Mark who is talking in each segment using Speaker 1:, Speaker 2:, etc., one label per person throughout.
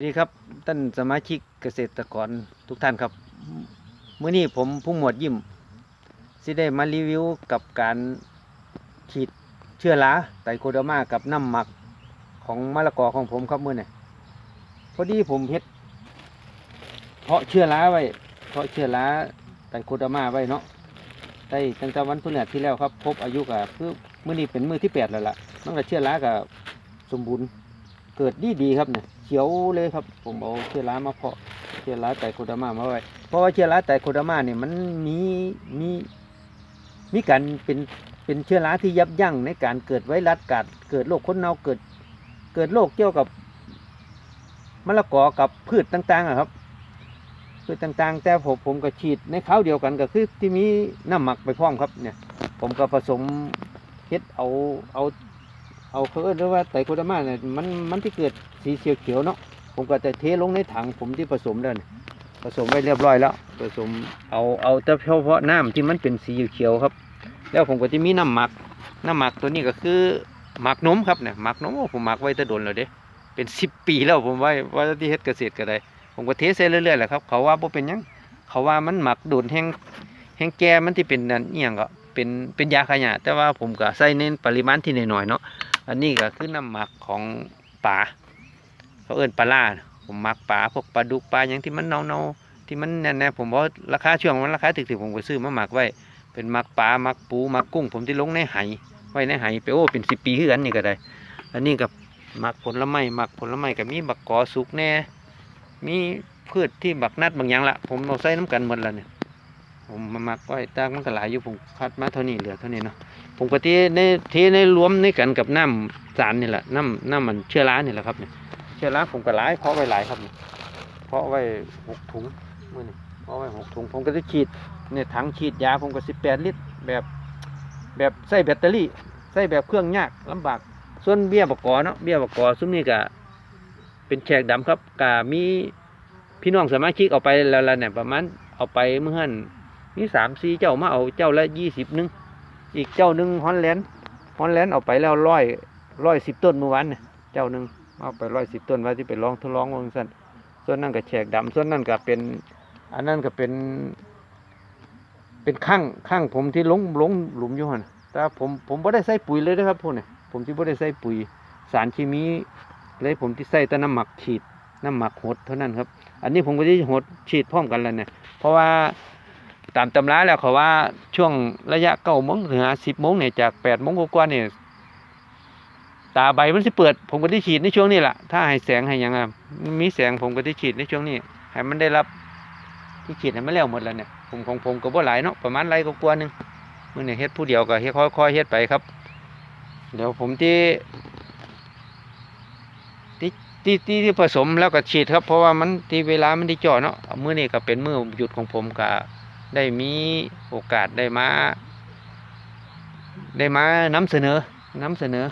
Speaker 1: สวัสดีครับท่านสมาชิกเกษตรกรทุกท่านครับเมื้อนี้ผมผู้หมวดยิ้มสิได้มารีวิวกับการฉีดเชื้อราไตโคเดอร์มากับน้ำหมักของมะละกอของผมครับเมื้อนี้พอดีผมเฮ็ดเพาะเชื้อราไว้เพาะเชื้อราไตโคเดอร์มาไว้เนาะได้ตั้งแต่วันพฤหัสที่แล้วครับครบอายุก็คือมื้อนี้เป็นมื้อที่แปดแล้วล่ะมันก็เชื้อราก็สมบูรณ์เกิดดีดีครับเนี่ย ขียวเลยครับ ผมเอาเชื้อรามาเพาะเชื้อราไตโคดอร์มามาไว้เพราะว่าเชื้อราไตโคดอร์มาเนี่ยมันมีมีมีการเป็นเป็นเชื้อราที่ยับยั้งในการเกิดไวรัสกัดเกิดโรคคนเน่าเกิด เกิดโรคเกี่ยวกับมะละกอกับพืชต่างๆครับพืชต่างๆ แต่ผมผมก็ฉีดในคราวเดียวกันก็คือที่มีน้ำหมักไปพร้อมครับเนี่ย ผมก็ผสมเฮ็ดเอาเอา เอาเขาเอิ้นว่าไตโคเดอร์มาเนี่ยมันมันที่เกิดสีเขียวเขียวๆเนาะผมก็จะเทลงในถังผมที่ผสมแล้วนี่ผสมไว้เรียบร้อยแล้ว ผสมเอาเอาแต่เฉพาะน้ำที่มันเป็นสีเขียวครับ แล้วผมก็จะมีน้ำหมักน้ำหมักตัวนี้ก็คือหมักนมครับเนี่ยหมักนมผมหมักไว้แตะดนแล้วเด้เป็นสิบปีแล้วผมไว้ว่าที่เฮ็ดเกษตรก็ได้ผมก็เทใส่เรื่อยๆแหละครับ เขาว่าบ่เป็นยังเขาว่ามันหมักโดนแห้งแห้งแก่มันที่เป็นนั่นเอียงก็เป็นเป็นยาขยะแต่ว่าผมก็ใส่ในปริมาณที่น้อยๆเนาะ อันนี้ก็คือน้ำหมักของปลาเขาเอิ้นปลาล่าผมหมักปลาพวกปลาดุกปลาอย่างที่มันเน่าๆที่มันแน่ๆผมบอกราคาช่วงมันราคาถึกๆผมก็ซื้อมาหมักไว้ เป็นหมักปลาหมักปูหมักกุ้ง ผมที่ลงในไหไว้ในไหไปโอ้เป็นสิบปีคือกันนี่ก็ได้ อันนี้กับหมักผลไม้หมักผลไม้ก็มีบักกอสุกแน่มีพืชที่บักนัดบางอย่างละผมเอาใส่น้ำกันหมดแล้วเนี่ยผมมาหมักไว้ตางมันก็หลายอยู่ผมคัดมาเท่านี้เหลือเท่านี้เนาะ ผมก็เทในเทในรวมในกันกับน้ำสารนี่แหละน้ำน้ำมันเชื้อรานี่แหละครับเนี่ยเชื้อราผมก็หลายเพาะไว้หลายครับเนี่ยเพาะไว้หกถุงมื่อนี่เพาะไว้หกถุง ผมก็จะฉีดเนี่ยถังฉีดยาผมก็สิบแปดลิตร แบบแบบใส่แบตเตอรี่ใส่แบบเครื่องยากลำบาก ส่วนเบี้ยบกกอเนาะเบี้ยบกกอซุ้มนี่ก็เป็นแขกดำครับกามีพี่น้องสมาชิกเอาไปแล้วละเนี่ยประมาณเอาไปเมื่อหันมีสามสี่เจ้ามาเอาเจ้าละยี่สิบนึง อีกเจ้าหนึ่งฮอนแลนด์ฮอนแลนด์เอาไปแล้วร้อยร้อยสิบต้นเมื่อวานเนี่ยเจ้าหนึ่งเอาไปร้อยสิบต้นว่าที่ไปลองทดลองวงสันส่วนนั่นก็แฉกดำส่วนนั่นก็เป็น อันนั้นก็เป็น เป็นข้างข้างผมที่ลงลงหลุมอยู่หันแต่ผมผมไม่ได้ใส่ปุ๋ยเลยนะครับพวกเนี่ยผมที่ไม่ได้ใส่ปุ๋ยสารเคมีเลยผมที่ใส่แต่น้ำหมักฉีดน้ำหมักหดเท่านั้นครับ อันนี้ผมก็ที่หดฉีดพร้อมกันแล้วเนี่ยเพราะว่า ตามตำราแล้วเขาว่าช่วงระยะเก้าโมงถึงสิบโมงเนี่ยจากแปดโมงกว่าเนี่ยตาใบมันสิเปิด ผมก็ที่ฉีดในช่วงนี้แหละถ้าให้แสงให้ยังอะมีแสงผมก็ที่ฉีดในช่วงนี้ให้มันได้รับที่ฉีดให้มันแล้วหมดแล้วเนี่ยผมของผมก็บ่หลายเนาะประมาณไรก็กว่าหนึงมื่อเนี่ยเฮ็ดผู้เดียวก็เฮ็ดค่อยๆเฮ็ดไปครับ เดี๋ยวผมที่ที่ที่ที่ที่ผสมแล้วก็ฉีดครับ เพราะว่ามันที่เวลามันที่จ่อเนาะมื้อนี้ก็เป็นมื้อหยุดของผมก็ ได้มีโอกาสได้มา ได้มานำเสนอนำเสนอ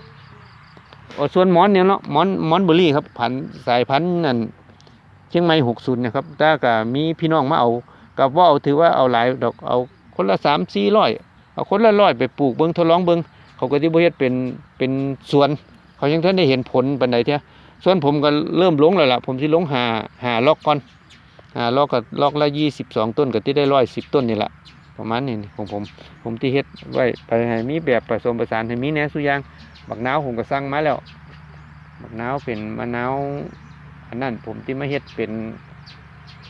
Speaker 1: โอ้ส่วนหมอนเนี่ยเนาะหมอนหมอนเบอรี่ครับพันสายพันธุ์นั่นเชียงใหม่หกศูนย์นะครับแต่ก็มีพี่น้องมาเอากับว่าเอาถือว่าเอาหลายดอกเอาคนละสามสี่ร้อยเอาคนละร้อยไปปลูกเบิ้งทดลองเบิ้งเขาก็ที่บ่เฮ็ดเป็นเป็นสวน เขายังท่านได้เห็นผลปันใดเท่าส่วนผมก็เริ่มลงแล้วล่ะผมสิลงหาหาล็อกก่อน อ่าลอกกับลอกละยี่สิบสองต้นก็ที่ได้ร้อยสิบต้นนี่แหละประมาณนี้นี่ของผมผมที่เฮ็ดไว้ไปให้มีแบบผสมผสานให้มีแหนสุยางบักนาวผมก็สั่งมาแล้วบักนาวเป็นมะนาวอันนั้นผมที่มาเฮ็ดเป็น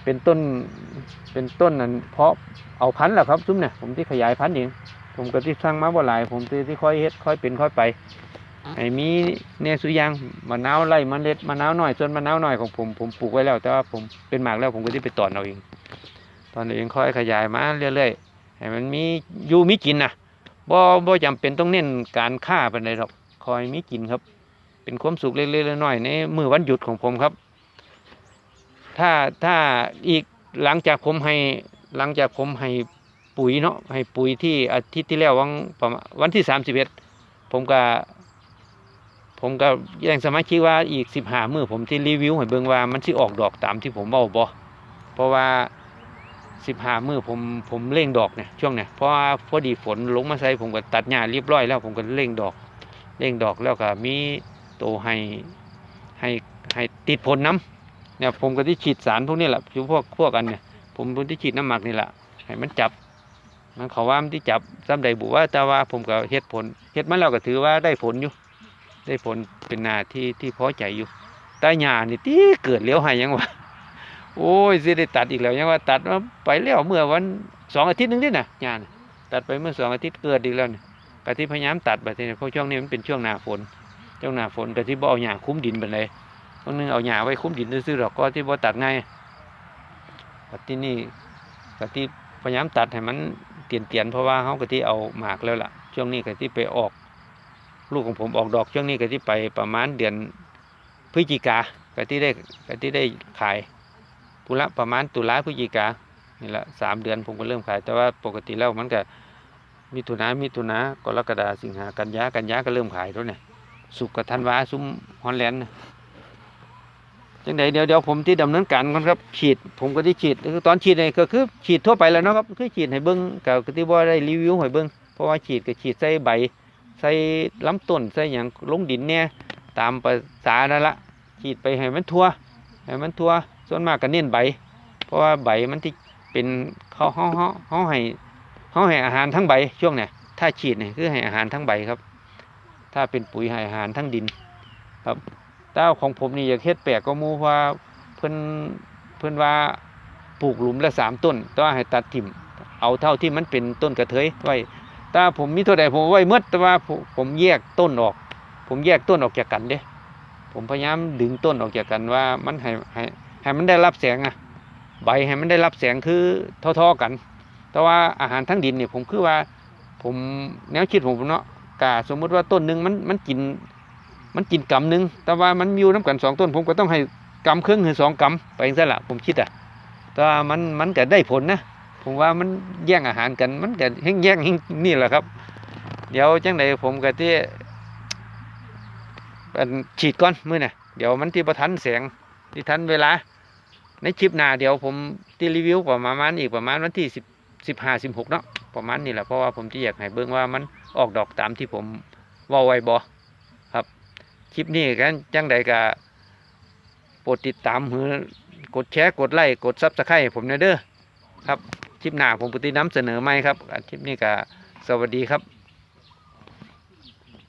Speaker 1: เป็นต้นเป็นต้นนั้นเพราะเอาพันธุ์แหละครับซุ้มเนี่ยผมที่ขยายพันธุ์เองผมก็ที่สั่งมาบ่หลาย ผมที่ที่ค่อยเฮ็ดค่อยเป็นค่อยไป ให้มีแหนสุยางมะนาวไร่มะเล็ดมะนาวหน้อยส่วนมะนาวหน้อยของผมผมปลูกไว้แล้ว แต่ว่าผมเป็นหมากแล้วผมก็ที่ไปตอนเอาเอง ตอนเองค่อยขยายมาเรื่อยๆให้มันมีอยู่มีกินนะบ่บ่จำเป็นต้องเน้นการฆ่าปานใดหรอกคอยมีกินครับ เป็นความสุขเล็กๆน้อยๆในมือวันหยุดของผมครับ ถ้าถ้าอีกหลังจากผมให้หลังจากผมให้ปุ๋ยเนาะให้ปุ๋ยที่อาทิตย์ที่แล้ววันประมาณวันที่สามสิบเอ็ดผมก็ ผมก็แจ้งสมาชิกว่าอีกสิบห้ามือผมที่รีวิวให้เบิ่งว่ามันสิออกดอกตามที่ผมเว้าบ่เพราะว่าสิบห้ามือผมผมเร่งดอกเนี่ยช่วงเนี่ยเพราะว่าพอดีฝนลงมาใส่ผมก็ตัดหญ้าเรียบร้อยแล้วผมก็เร่งดอกเร่งดอกแล้วก็มีโตให้ให้ให้ติดผลน้ำเนี่ยผมก็ที่ฉีดสารพวกนี้แหละพวกพวกกันเนี่ยผมเป็นที่ฉีดน้ำหมักนี่แหละให้มันจับมันเขาว่ามันที่จับซ้ำใดบุว่าแต่ว่าผมก็เฮ็ดผลเฮ็ดมาแล้วก็ถือว่าได้ผลอยู่ ได้ผลเป็นนาที่ที่พอใจอยู่แต่หญ้านี่ตีเกิดเลี้ยวให้ยังวะโอ้ยสิได้ตัดอีกแล้วยังว่าตัดมาไปแล้วเมื่อวันสองอาทิตย์นึงนี่นะหญ้านตัดไปเมื่อสองอาทิตย์เกิดอีกแล้วเนี่ยกะที่พยายามตัดไปเนี่ยเพราะช่วงนี้มันเป็นช่วงหน้าฝนช่วงหน้าฝนกะที่บ่เอาหญ้าคุ้มดินไปเลยบางนึงเอาหญ้าไว้คุ้มดินซื่อๆหรอกก็ที่บ่ตัดง่ายปัดที่นี่กะที่พยายามตัดให้มันเตียนเตียนๆเพราะว่าเขากะที่เอาหมากแล้วล่ะ ช่วงนี้กะที่ไปออก ลูกของผมออกดอกช่วงนี้ก็ที่ไปประมาณเดือนพฤศจิกาก็ที่ได้ก็ที่ได้ขายปุระประมาณตุลาพฤศจิกานี่แหละสามเดือนผมก็เริ่มขาย แต่ว่าปกติแล้วมันก็มิถุนามิถุนากรกฎาสิงหากันยากันยาก็เริ่มขายแล้วเนี่ยสุกกับธันวาซุ้มฮอลแลนด์จังใดเดี๋ยวเดี๋ยวผมที่ดำเนินการก่อนครับฉีด ผมก็ที่ฉีดคือตอนฉีดเนี่ยก็คือฉีดทั่วไปแล้วนะครับคือฉีดให้เบิ้งกับที่ว่าได้รีวิวให้เบิ้งเพราะว่าฉีดก็ฉีดใส่ใบ ใส่ลำต้นใส่หยังลงดินเนี่ยตามภาษานั่นละฉีดไปให้มันทั่วให้มันทั่วส่วนมากก็เน้นใบ เพราะว่าใบมันที่เป็นเขาเขาเขาเขาให้เขาให้อาหารทั้งใบช่วงเนี่ยถ้าฉีดเนี่ยคือให้อาหารทั้งใบครับ ถ้าเป็นปุ๋ยให้อาหารทั้งดินครับแต่ของผมนี่อยากเฮ็ดแปลกก็มูว่าเพิ่อนเพิ่อนว่าปลูกหลุมละสามต้นต้องให้ตัดถิ่มเอาเท่าที่มันเป็นต้นกระเทยไว้ ถ้าผมมีเท่าใดผมเอาไว้หมดแต่ว่าผมผมแยกต้นออก ผมแยกต้นออกจากกันเด้ ผมพยายามดึงต้นออกจากกันว่ามันให้ให้ให้มันได้รับแสงอะใบให้มันได้รับแสงคือเท่าๆกัน แต่ว่าอาหารทั้งดินเนี่ยผมคือว่าผมแนวคิดผมเนาะกาสมมุติว่าต้นหนึ่งมันมันกินมันกินกำหนึ่งแต่ว่ามันมีอยู่น้ำกันสองต้น ผมก็ต้องให้กำครึ่งหรือสองกำไปเองนั้นละผมคิดอะแต่ว่ามันมันก็ได้ผลนะ ผมว่ามันแย่งอาหารกัน มันก็แห้งแย่งแห่งนี่แหละครับ เดี๋ยวจังใดผมก็ที่อันฉีดก่อนมือน่ะเดี๋ยวมันที่ประทันแสงที่ทันเวลา ในคลิปหน้าเดี๋ยวผมที่รีวิวประมาณอีกประมาณวันที่สิบสิบห้าสิบหกเนาะประมาณนี้แหละเพราะว่าผมที่อยากให้เบิ่งว่ามันออกดอกตามที่ผมว่าไว้บ่ครับคลิปนี้กันจังใดก็โปรดติดตามหือกดแชร์กดไลค์กดซับสไครต์ผมนเด้อครับ คลิปหน้าผมปฏิน้ำเสนอไหมครับคลิปนี้ก็สวัสดีครับ